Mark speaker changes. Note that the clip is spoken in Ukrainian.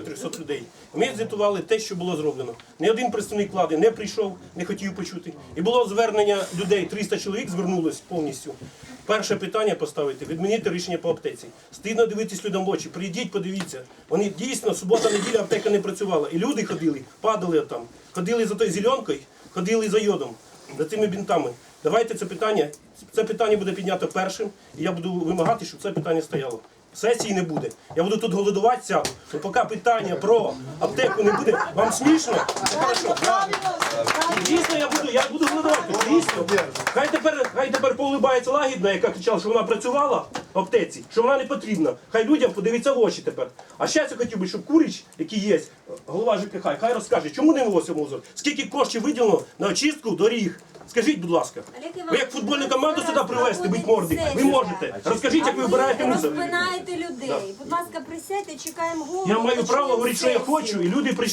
Speaker 1: 300 людей. Ми звітували те, що було зроблено. Ні один представник влади не прийшов, не хотів почути. І було звернення людей, 300 чоловік звернулось повністю. Перше питання поставити, відмінити рішення по аптеці. Стидно дивитись людям в очі. Прийдіть, подивіться. Вони дійсно, субота, неділя аптека не працювала. І люди ходили, падали там, ходили за тою зеленкою, ходили за йодом, за цими бінтами. Давайте це питання. Це питання буде піднято першим, і я буду вимагати, щоб це питання стояло. Сесії не буде. Я буду тут голодувати сяду. Ну, поки питання про аптеку не буде. Вам смішно? Дійсно, я буду, я буду голодувати. Дійсно. Хай тепер, хай тепер поулибається лагідна, яка кричала, що вона працювала в аптеці, що вона не потрібна. Хай людям подивиться в очі тепер. А ще я хотів би, щоб Куріч, який є, голова ЖКХ, хай розкаже, чому не вивозиться мусор? Скільки коштів виділено на очистку доріг? Скажіть, будь ласка, ви як футбольну команду сюди привезти, бить морди, ви можете. Розкажіть, як ви вибираєте мусор.
Speaker 2: Розпинаєте людей. Будь ласка, присядьте, чекаємо голову.
Speaker 1: Я маю право говорити, що я хочу, і люди прийшли.